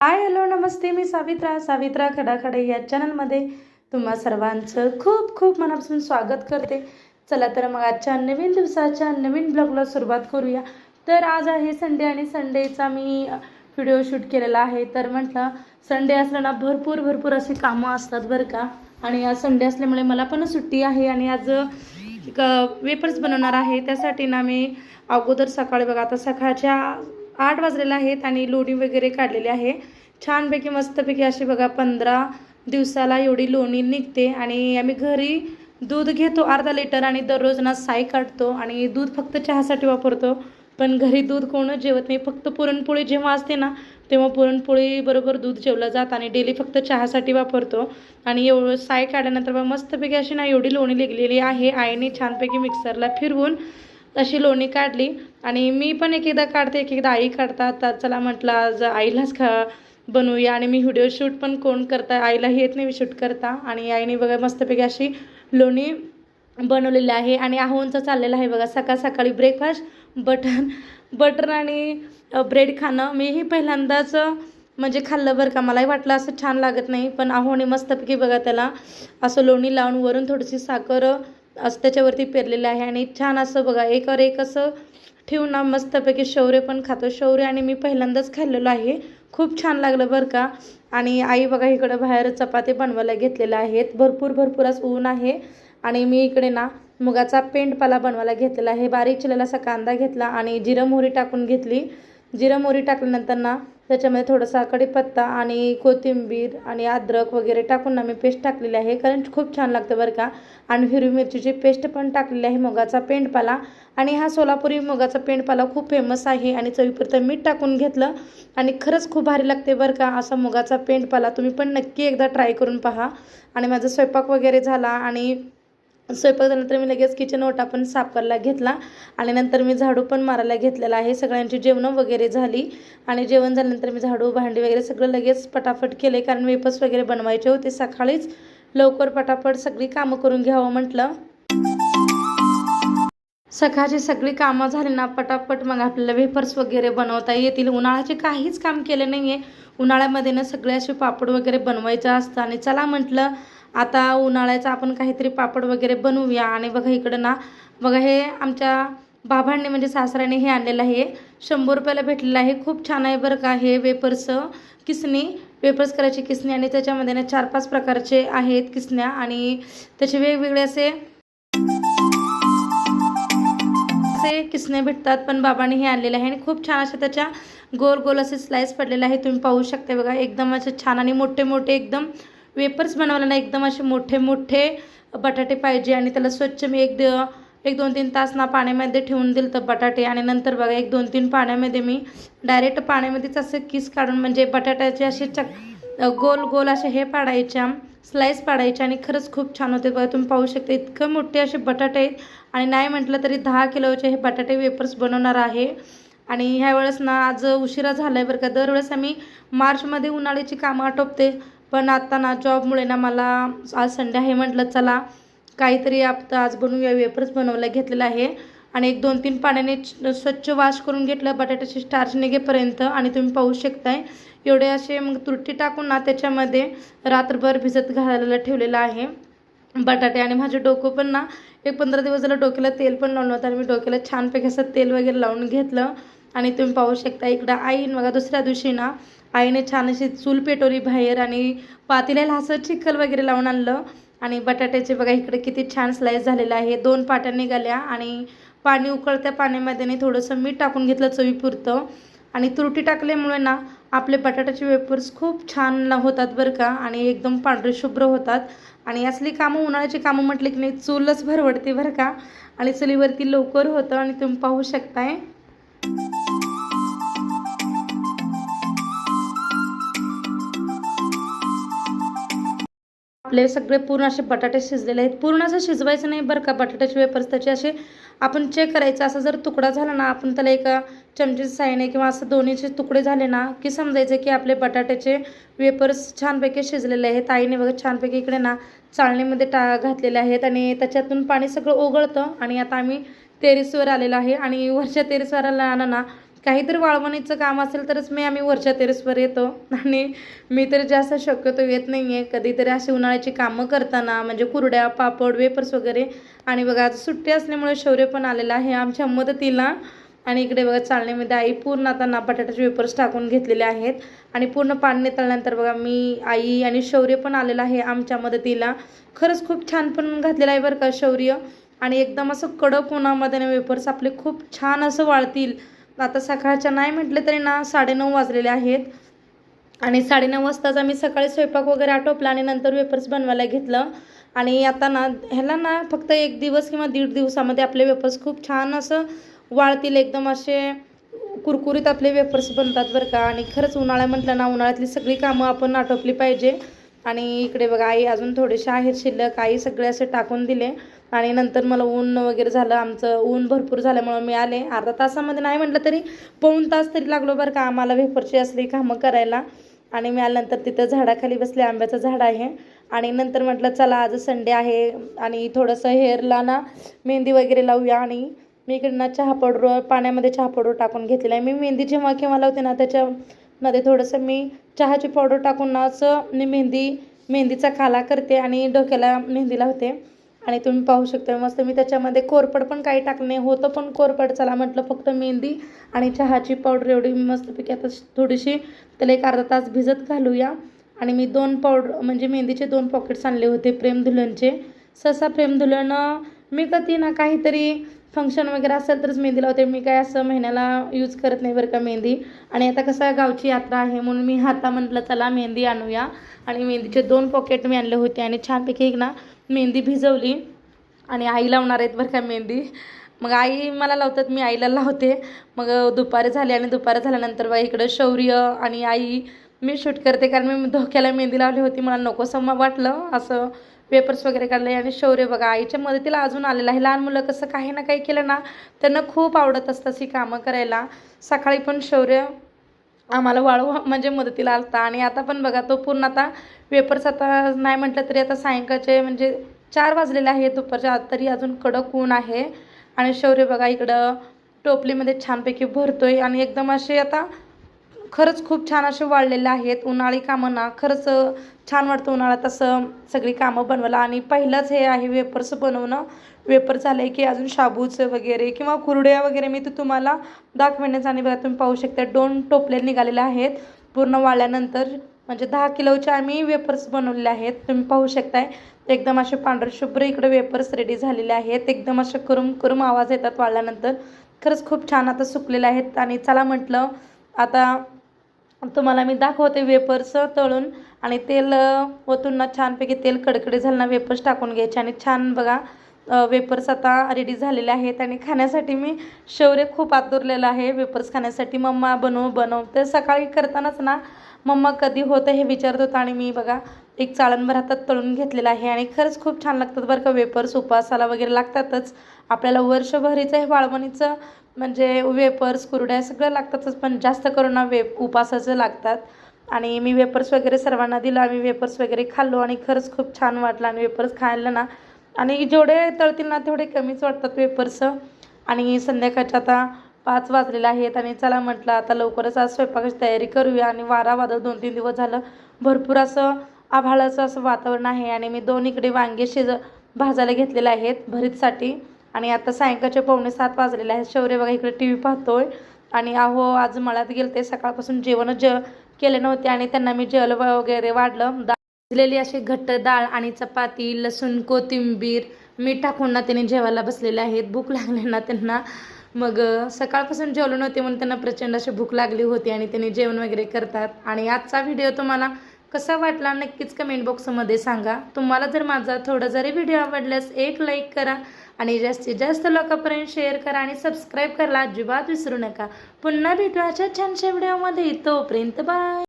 Hi hello नमस्ते मी सावित्रा. सावित्रा खडाखडे या चॅनलमध्ये तुम्हा सर्वांचं खूप खूप मनापासून स्वागत करते. चला तर मग आजच्या नवीन दिवसाच्या नवीन ब्लॉगला सुरुवात करूया. तर आज आहे संडे आणि संडेचा मी व्हिडिओ शूट केलेला आहे. तर म्हटलं संडे असल्यानं भरपूर भरपूर अशी कामं असतात बरं का. आणि आज संडे असल्यामुळे मला पण सुट्टी आहे आणि आज वेपर्स बनवणार आहे. त्यासाठी ना मी अगोदर सकाळी बघा आता सकाळच्या आठ वाजलेले आहेत आणि लोणी वगैरे काढलेली आहे. छानपैकी मस्तपैकी अशी बघा पंधरा दिवसाला एवढी लोणी निघते आणि आम्ही घरी दूध घेतो अर्धा लिटर आणि दररोज ना साई काढतो आणि दूध फक्त चहासाठी वापरतो. पण घरी दूध कोण जेवत नाही फक्त पुरणपोळी जेव्हा असते ना तेव्हा पुरणपोळी बरोबर दूध जेवलं जात आणि डेली फक्त चहासाठी वापरतो. आणि एवढं साय काढल्यानंतर मस्तपैकी अशी ना एवढी लोणी लिगलेली आहे. आईने छानपैकी मिक्सरला फिरवून तशी लोणी काढली. आणि मी पण एक एकदा काढते एक एकदा आई काढतात. तर चला म्हटलं आज आईलाच खा बनवूया. आणि मी व्हिडिओ शूट पण कोण करता आईला येत नाही मी शूट करता. आणि आईने बघा मस्तपैकी अशी लोणी बनवलेली आहे. आणि आहोंचं चाललेलं आहे बघा सकाळ सकाळी ब्रेकफास्ट बटर बटर आणि ब्रेड खाणं. मीही पहिल्यांदाच म्हणजे खाल्लं बरं का. मलाही वाटलं असं छान लागत नाही. पण आहोने मस्तपैकी बघा त्याला असं लोणी लावून वरून थोडीशी साखर असं त्याच्यावरती पेरलेलं आहे. आणि छान असं बघा एकावर एक असं ठेवून ना मस्तपैकी शौर्य पण खातो. शौर्य आणि मी पहिल्यांदाच खाल्लेलो आहे. खूप छान लागलं बरं का. आणि आई बघा इकडं बाहेर चपाती बनवायला घेतलेल्या आहेत. भरपूर भरपूर असं ऊन आहे. आणि मी इकडे ना मुगाचा पेंडपाला बनवायला घेतलेला आहे. बारीक चिलेला असा कांदा घेतला आणि जिरं मोहरी टाकून घेतली. जिरं मोहरी टाकल्यानंतर ना त्याच्यामध्ये थोडासा कढीपत्ता आणि कोथिंबीर आणि अद्रक वगैरे टाकून ना मी पेस्ट टाकलेली आहे. कारण खूप छान लागतं बरं का. आणि हिरवी मिरचीची पेस्ट पण टाकलेली आहे मुगाचा पेंडपाला. आणि हा सोलापुरी मुगाचा पेंडपाला खूप फेमस आहे आणि चवीपुरतं मीठ टाकून घेतलं. आणि खरंच खूप भारी लागते बरं का असा मुगाचा पेंडपाला. तुम्ही पण नक्की एकदा ट्राय करून पहा. आणि माझा स्वयंपाक वगैरे झाला आणि स्वयंपाक झाल्यानंतर मी लगेच किचन ओटा पण साफ करायला घेतला. आणि नंतर मी झाडू पण मारायला घेतलेला आहे. सगळ्यांची जेवणं वगैरे झाली. आणि जेवण झाल्यानंतर मी झाडू भांडी वगैरे सगळं लगेच पटापट केले. कारण वेपस वगैरे बनवायचे होते सकाळीच. लवकर पटापट सगळी कामं करून घ्यावं म्हटलं. सकाळची सगळी कामं झाली ना पटापट मग आपल्याला वेफर्स वगैरे बनवता येतील. उन्हाळ्याचे काहीच काम केले नाही आहे उन्हाळ्यामध्ये ना सगळे असे पापड वगैरे बनवायचं असतं. आणि चला म्हटलं आता उन्हाळ्याचा आपण काहीतरी पापड वगैरे बनवूया. आणि बघा इकडं ना बघा हे आमच्या बाबांनी म्हणजे सासऱ्याने हे आणलेलं आहे. शंभर रुपयाला भेटलेलं आहे. खूप छान आहे बरं का हे वेपर्सचं किसणी वेपर्स करायची किसणी आणि त्याच्यामध्ये ना चार पाच प्रकारचे आहेत किसण्या आणि त्याचे वेगवेगळे असे असे किसणे भेटतात. पण बाबांनी हे आणलेले आहे आणि खूप छान असे त्याच्या गोल गोल असे स्लाइस पडलेले आहे तुम्ही पाहू शकता बघा एकदम असे छान आणि मोठे मोठे एकदम वेपर्स बनवायला ना एकदम असे मोठे मोठे बटाटे पाहिजे आणि त्याला स्वच्छ मी एक एक दोन तीन तास ना पाण्यामध्ये ठेवून दिलं तर बटाटे. आणि नंतर बघा एक दोन तीन पाण्यामध्ये मी डायरेक्ट पाण्यामध्येच असं किस काढून म्हणजे बटाट्याचे असे चक गोल गोल असे हे पाडायच्या स्लाईस पाडायच्या आणि खरंच खूप छान होते. बघा तुम्ही पाहू शकता इतकं मोठे असे बटाटे आहेत. आणि नाही म्हटलं तरी दहा किलोचे हे बटाटे वेपर्स बनवणार आहे. आणि ह्या वेळेस ना आज उशिरा झाला आहे बरं का. दरवेळेस आम्ही मार्चमध्ये उन्हाळ्याची कामं आटोपते. पण आता ना जॉबमुळे ना मला आज संडे आहे म्हटलं चला काहीतरी आता आज बनवूया वेपर्स बनवायला घेतलेलं आहे. आणि एक दोन तीन पाण्याने स्वच्छ वॉश करून घेतलं बटाट्याची स्टार्च निघेपर्यंत आणि तुम्ही पाहू शकताय. एवढे असे मग तुरटी टाकून ना त्याच्यामध्ये रात्रभर भिजत घालायला ठेवलेलं आहे. बटाटे आणि माझं डोकं पण ना एक पंधरा दिवस झालं डोक्याला तेल पण लावलं होतं आणि मी डोक्याला छानपैकी असं तेल वगैरे लावून घेतलं. आणि तुम्ही पाहू शकता इकडं आईन बघा दुसऱ्या दिवशी ना आईने छान अशी चूल पेटवली बाहेर आणि पातेल्याला असं चिखल वगैरे लावून आणलं. आणि बटाट्याचे बघा इकडे किती छान स्लाईस झालेलं आहे. दोन पाट्या निघाल्या आणि पाणी उकळत्या पाण्यामध्ये थोडंसं मीठ टाकून घेतलं चवीपुरतं. आणि तुरटी टाकल्यामुळे ना आपले बटाट्याचे वेपर्स खूप छान होतात बरं का आणि एकदम पांढरे शुभ्र होतात. आणि असली कामं उन्हाळ्याची कामं म्हटली की नाही चूलच भरवडते बरं का. आणि चुलीवरती लवकर होतं आणि तुम्ही पाहू शकताय. आपले सगळे पूर्ण असे बटाटे शिजलेले आहेत. पूर्ण असं शिजवायचं नाही बरं का बटाट्याचे वेपर्स त्याचे असे आपण चेक करायचं. असं जर तुकडा झाला ना आपण त्याला एका चमचीच्या साईने किंवा असं दोन्हीचे तुकडे झाले ना की समजायचे की आपले बटाट्याचे वेपर्स छानपैकी शिजलेले आहेत. आईने वगैरे छानपैकी इकडे ना चाळणीमध्ये टा घातलेले आहेत आणि त्याच्यातून पाणी सगळं ओघळतं आणि आता आम्ही टेरेसवर आलेलो आहे. आणि वरच्या टेरेसवर आला ना काहीतरी वाळवणीचं काम असेल तरच मी आम्ही वरच्या टेरेसवर येतो. आणि मी तर जास्त शक्यतो येत नाही आहे कधीतरी अशी उन्हाळ्याची कामं करताना म्हणजे कुरड्या पापड वेपर्स वगैरे. आणि बघा आता सुट्टी असल्यामुळे शौर्य पण आलेलं आहे आमच्या मदतीला. आणि इकडे बघा चालण्यामध्ये आई पूर्ण आता ना बटाट्याचे वेपर्स टाकून घेतलेले आहेत. आणि पूर्ण पाणी नितळल्यानंतर बघा मी आई आणि शौर्य पण आलेलं आहे आमच्या मदतीला. खरंच खूप छान पण घातलेलं आहे बरं का शौर्य. आणि एकदम असं कडक उन्हामध्ये वेपर्स आपले खूप छान असं वाळतील. आता सकाळच्या नाही म्हटलं तरी ना साडेनऊ वाजलेले आहेत. आणि साडेनऊ वाजताच आम्ही सकाळी स्वयंपाक वगैरे आटोपला आणि नंतर वेपर्स बनवायला घेतलं. आणि आता ना ह्याला ना फक्त एक दिवस किंवा दीड दिवसामध्ये आपले वेपर्स खूप छान असं वाळतील एकदम असे कुरकुरीत आपले वेपर्स बनतात बरं का. आणि खरंच उन्हाळा म्हटलं ना उन्हाळ्यातली सगळी कामं आपण आटोपली पाहिजे. आणि इकडे बघा आई अजून थोडेसे आहेत शिल्लक. आई सगळे असे टाकून दिले. आणि नंतर मला ऊन वगैरे झालं. आमचं ऊन भरपूर झाल्यामुळं मी आले. अर्धा तासामध्ये नाही म्हटलं तरी पाऊन तास तरी लागलो बरं का आम्हाला वेफरची असली कामं करायला. आणि मी आल्यानंतर तिथं झाडाखाली बसले. आंब्याचं झाड आहे. आणि नंतर म्हटलं चला आज संडे आहे. आणि थोडंसं हेअरला ना मेहंदी वगैरे लावूया. आणि मी इकडनं चहा पावडर पाण्यामध्ये चहा पावडर टाकून घेतलेला आहे. मी मेहंदी जेव्हा केव्हा लावते ना त्याच्या मध्ये थोडंसं मी चहाची पावडर टाकून असं मी मेहंदी मेहंदीचा खाला करते आणि डोक्याला मेहंदी लावते आणि तुम्ही पाहू शकता मस्त मी त्याच्यामध्ये कोरपड पण काही टाकले होतं पण कोरपड चला म्हटलं फक्त मेहंदी आणि चहाची पावडर एवढी मस्तपैकी आता थोडीशी त्याला एक अर्धा तास भिजत घालूया. आणि मी दोन पावडर म्हणजे मेहंदीचे दोन पॉकेट्स आणले होते प्रेम दुल्हनचे सहसा प्रेम धुलन मी कधी ना काहीतरी फंक्शन वगैरे असेल तरच मेहंदी लावते. मी काय असं महिन्याला यूज करत नाही बरं का मेहंदी. आणि आता कसं गावची यात्रा आहे म्हणून मी हाता म्हटलं चला मेहंदी आणूया. आणि मेहंदीचे दोन पॉकेट मी आणले होते आणि छानपैकी एक ना मेहंदी भिजवली. आणि आई लावणार आहेत बरं का मेहंदी. मग आई मला लावतात मी आईला लावते. मग दुपारी झाली आणि दुपारी झाल्यानंतर बघा इकडं शौर्य आणि आई मी शूट करते. कारण मी धोक्याला मेहंदी लावली होती मला नकोसं मग वाटलं असं. पेपर्स वगैरे काढले आणि शौर्य बघा आईच्या मदतीला अजून आलेलं आहे. लहान मुलं कसं काही ना काही केलं ना त्यांना खूप आवडत असतं ही कामं करायला. सकाळी पण शौर्य आम्हाला वाळू म्हणजे मदतीला आलता. आणि आता पण बघा तो पूर्ण आता वेपर्स आता नाही म्हटलं तरी आता सायंकाळचे म्हणजे चार वाजलेले आहेत दुपारच्या तरी अजून कडक ऊन आहे. आणि शौर्य बघा इकडं टोपलीमध्ये छानपैकी भरतोय. आणि एकदम असे आता खरंच खूप छान असे वाळलेले आहेत. उन्हाळी कामं ना खरंच छान वाटतं उन्हाळ्यात असं सगळी कामं बनवायला. आणि पहिलंच हे आहे वेपर्स बनवणं. वेपर झाले की अजून शाबूचं वगैरे किंवा कुरड्या वगैरे मी ते तुम्हाला दाखवण्याच आणि बघा तुम्ही पाहू शकता दोन टोपले निघालेले आहेत. पूर्ण वाळल्यानंतर म्हणजे दहा किलोचे आम्ही वेपर्स बनवलेले आहेत. तुम्ही पाहू शकताय एकदम असे पांढरे शुभ्र इकडे वेपर्स रेडी झालेले आहेत. एकदम असे करून करून आवाज येतात वाळल्यानंतर. खरंच खूप छान आता सुकलेले आहेत. आणि चला म्हटलं आता तुम्हाला मी दाखवते वेपर्स तळून. आणि तेल ओतून ना छानपैकी तेल कडकडे झालं ना वेपर्स टाकून घ्यायचे. आणि छान बघा वेपर्स आता रेडी झालेले आहेत. आणि खाण्यासाठी मी शौर्य खूप आतुरलेलं आहे वेपर्स खाण्यासाठी. मम्मा बनव बनव तर सकाळी करतानाच ना मम्मा कधी होतं हे विचारत होतं. आणि मी बघा एक चाळणभर हातात तळून घेतलेलं आहे. आणि खरंच खूप छान लागतात बरं का वेपर्स उपासाला वगैरे लागतातच. आपल्याला वर्षभरीचं हे वाळवणीचं म्हणजे वेपर्स कुरड्या सगळं लागतातच पण जास्त करून ना वे उपासाचं लागतात. आणि मी वेपर्स वगैरे सर्वांना दिलं आम्ही वेपर्स वगैरे खाल्लो आणि खरंच खूप छान वाटलं. आणि वेपर्स खायला ना आणि जेवढे तळतील ना तेवढे कमीच वाटतात वेपर्स. आणि संध्याकाळच्या आता पाच वाजलेले आहेत आणि चला म्हटलं आता लवकरच आज स्वयंपाकाची तयारी करूया. आणि वारा वादळ दोन तीन दिवस झालं. भरपूर असं आभाळाचं असं वातावरण आहे. आणि मी दोन इकडे वांगे शिज भाजायला घेतलेले आहेत भरीतसाठी. आणि आता सायंकाळचे पावणे सात वाजलेले आहेत. शौर्य बघा इकडे टी व्ही पाहतोय. आणि अहो आज मळ्यात गेले ते सकाळपासून जेवणच जे केले नव्हते आणि त्यांना मी जेवलं वगैरे वाढलं. भाजलेली अशी घट्ट डाळ आणि चपाती लसूण कोथिंबीर मीठ टाकून ना त्यांनी जेवायला बसलेले आहेत. भूक लागली ना त्यांना. मग सकाळपासून जेवलो नव्हते म्हणून त्यांना प्रचंड अशी भूक लागली होती आणि त्यांनी जेवण वगैरे करतात. आणि आजचा व्हिडिओ तुम्हाला कसा वाटला नक्कीच कमेंट बॉक्समध्ये सांगा. तुम्हाला जर माझा थोडा जरी व्हिडिओ आवडल्यास एक लाईक करा. आणि जास्तीत जास्त लोकांपर्यंत शेअर करा आणि सबस्क्राईब करायला अजिबात विसरू नका. पुन्हा भेटू अशा छानशा व्हिडिओमध्ये तोपर्यंत बाय